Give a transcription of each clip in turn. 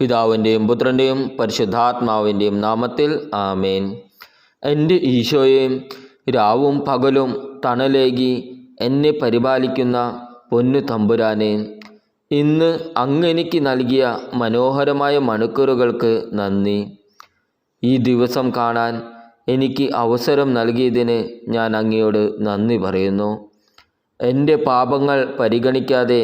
പിതാവിന്റെയും പുത്രന്റെയും പരിശുദ്ധാത്മാവിന്റെയും നാമത്തിൽ ആമേൻ. എന്റെ ഈശോയെ രാവും പകലും തണലേകി എന്നെ പരിപാലിക്കുന്ന പൊന്നു തമ്പുരാനെ ഇന്ന് അങ്ങെനിക്ക് നൽകിയ മനോഹരമായ മണിക്കൂറുകൾക്ക് നന്ദി. ഈ ദിവസം കാണാൻ എനിക്ക് അവസരം നൽകിയതിന് ഞാൻ അങ്ങയോട് നന്ദി പറയുന്നു. എന്റെ പാപങ്ങൾ പരിഗണിക്കാതെ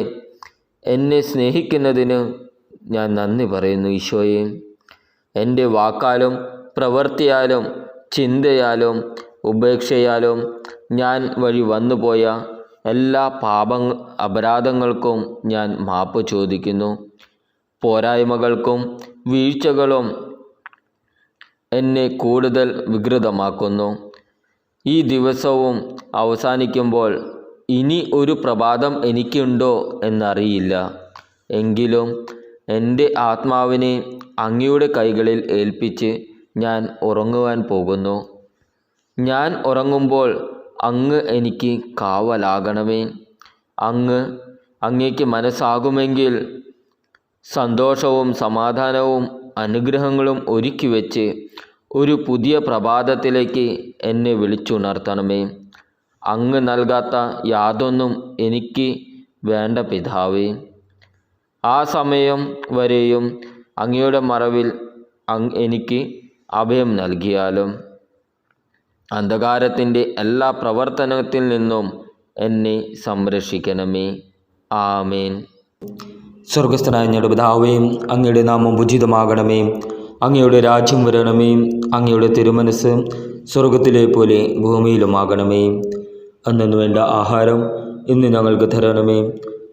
എന്നെ സ്നേഹിക്കുന്നതിന് ഞാൻ നന്ദി പറയുന്നു ഈശോയെ. എന്റെ വാക്കാലും പ്രവൃത്തിയാലും ചിന്തയാലും ഉപേക്ഷയാലും ഞാൻ വഴി വന്നുപോയ എല്ലാ പാപ അപരാധങ്ങൾക്കും ഞാൻ മാപ്പ് ചോദിക്കുന്നു. പോരായ്മകൾക്കും വീഴ്ചകളും എന്നെ കൂടുതൽ വികൃതമാക്കുന്നു. ഈ ദിവസവും അവസാനിക്കുമ്പോൾ ഇനി ഒരു പ്രഭാതം എനിക്കുണ്ടോ എന്നറിയില്ല. എങ്കിലും എന്റെ ആത്മാവിനെ അങ്ങയുടെ കൈകളിൽ ഏൽപ്പിച്ച് ഞാൻ ഉറങ്ങുവാൻ പോകുന്നു. ഞാൻ ഉറങ്ങുമ്പോൾ അങ്ങ് എനിക്ക് കാവലാകണമേ. അങ്ങ് അങ്ങേക്ക് മനസ്സാകുമെങ്കിൽ സന്തോഷവും സമാധാനവും അനുഗ്രഹങ്ങളും ഒരുക്കി വെച്ച് ഒരു പുതിയ പ്രഭാതത്തിലേക്ക് എന്നെ വിളിച്ചുണർത്തണമേ. അങ്ങ് നൽകാത്ത യാതൊന്നും എനിക്ക് വേണ്ട പിതാവേ. ആ സമയം വരെയും അങ്ങയുടെ മറവിൽ എനിക്ക് അഭയം നൽകിയാലും അന്ധകാരത്തിന്റെ എല്ലാ പ്രവർത്തനത്തിൽ നിന്നും എന്നെ സംരക്ഷിക്കണമേ. ആമേൻ. സ്വർഗസ്ഥനായ ഞങ്ങളുടെ പിതാവേ അങ്ങയുടെ നാമം ഉചിതമാകണമേ. അങ്ങയുടെ രാജ്യം വരണമേ. അങ്ങയുടെ തിരുമനസ് സ്വർഗത്തിലെ പോലെ ഭൂമിയിലുമാകണമേ. അന്നു വേണ്ട ആഹാരം ഇന്ന് ഞങ്ങൾക്ക് തരണമേ.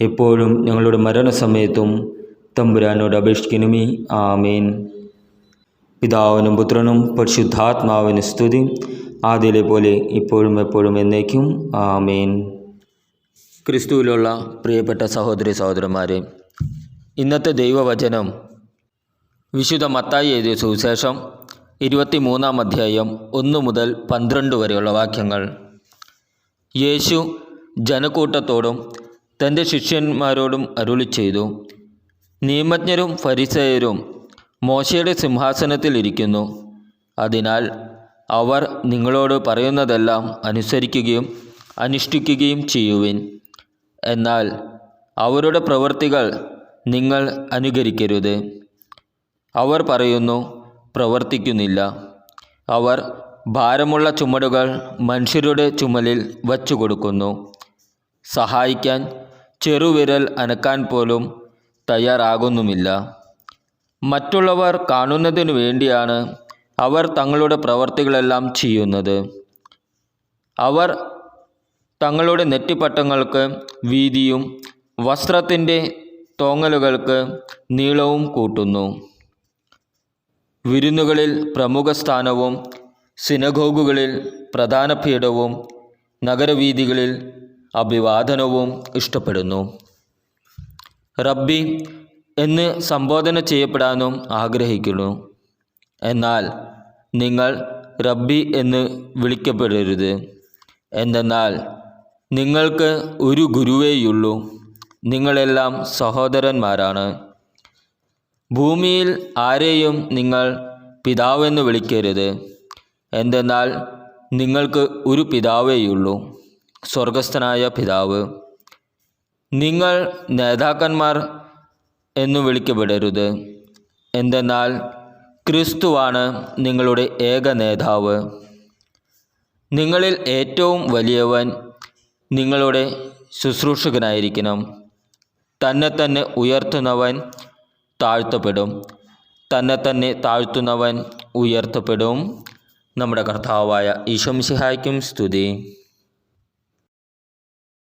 എപ്പോഴും ഞങ്ങളുടെ മരണസമയത്തും തമ്പുരാനോട് അപേക്ഷിക്കണമേ. ആമേൻ. പിതാവിനും പുത്രനും പരിശുദ്ധാത്മാവിന് സ്തുതി. ആദ്യയിലെ പോലെ ഇപ്പോഴും എപ്പോഴും എന്നേക്കും. ആമേൻ. ക്രിസ്തുവിലുള്ള പ്രിയപ്പെട്ട സഹോദരി സഹോദരന്മാരെ ഇന്നത്തെ ദൈവവചനം വിശുദ്ധ മത്തായി എഴുതിയ സുവിശേഷം ഇരുപത്തി മൂന്നാം അധ്യായം ഒന്ന് മുതൽ പന്ത്രണ്ട് വരെയുള്ള വാക്യങ്ങൾ. യേശു ജനക്കൂട്ടത്തോടും തന്റെ ശിഷ്യന്മാരോടും അരുളി ചെയ്തു. നിയമജ്ഞരും ഫരിസയരും മോശയുടെ സിംഹാസനത്തിൽ ഇരിക്കുന്നു. അതിനാൽ അവർ നിങ്ങളോട് പറയുന്നതെല്ലാം അനുസരിക്കുകയും അനുഷ്ഠിക്കുകയും ചെയ്യുവിൻ. എന്നാൽ അവരുടെ പ്രവൃത്തികൾ നിങ്ങൾ അനുകരിക്കരുത്. അവർ പറയുന്നു പ്രവർത്തിക്കുന്നില്ല. അവർ ഭാരമുള്ള ചുമടുകൾ മനുഷ്യരുടെ ചുമലിൽ വച്ചു കൊടുക്കുന്നു സഹായിക്കാൻ ചെറുവിരൽ അനക്കാൻ പോലും തയ്യാറാകുന്നുമില്ല. മറ്റുള്ളവർ കാണുന്നതിനു വേണ്ടിയാണ് അവർ തങ്ങളുടെ പ്രവർത്തികളെല്ലാം ചെയ്യുന്നത്. അവർ തങ്ങളുടെ നെറ്റിപ്പട്ടങ്ങൾക്ക് വീതിയും വസ്ത്രത്തിന്റെ തോങ്ങലുകൾക്ക് നീളവും കൂട്ടുന്നു. വിരുന്നുകളിൽ പ്രമുഖ സ്ഥാനവും സിനഗോഗുകളിൽ പ്രധാന പീഠവും നഗരവീഥികളിൽ അഭിവാദനവും ഇഷ്ടപ്പെടുന്നു. റബ്ബി എന്ന് സംബോധന ചെയ്യപ്പെടാനും ആഗ്രഹിക്കുന്നു. എന്നാൽ നിങ്ങൾ റബ്ബി എന്ന് വിളിക്കപ്പെടരുത്. എന്തെന്നാൽ നിങ്ങൾക്ക് ഒരു ഗുരുവേയുള്ളൂ. നിങ്ങളെല്ലാം സഹോദരന്മാരാണ്. ഭൂമിയിൽ ആരെയും നിങ്ങൾ പിതാവെന്ന് വിളിക്കരുത്. എന്തെന്നാൽ നിങ്ങൾക്ക് ഒരു പിതാവേയുള്ളൂ. സ്വർഗസ്ഥനായ പിതാവ് നിങ്ങൾ നേതാക്കന്മാർ എന്നു വിളിക്കപ്പെടരുത്. എന്തെന്നാൽ ക്രിസ്തുവാണ് നിങ്ങളുടെ ഏക നേതാവ്. നിങ്ങളിൽ ഏറ്റവും വലിയവൻ നിങ്ങളുടെ ശുശ്രൂഷകനായിരിക്കണം. തന്നെ തന്നെ ഉയർത്തുന്നവൻ താഴ്ത്തപ്പെടും. തന്നെ തന്നെ താഴ്ത്തുന്നവൻ ഉയർത്തപ്പെടും. നമ്മുടെ കർത്താവായ ഈശോമിശിഹായ്ക്കും സ്തുതി.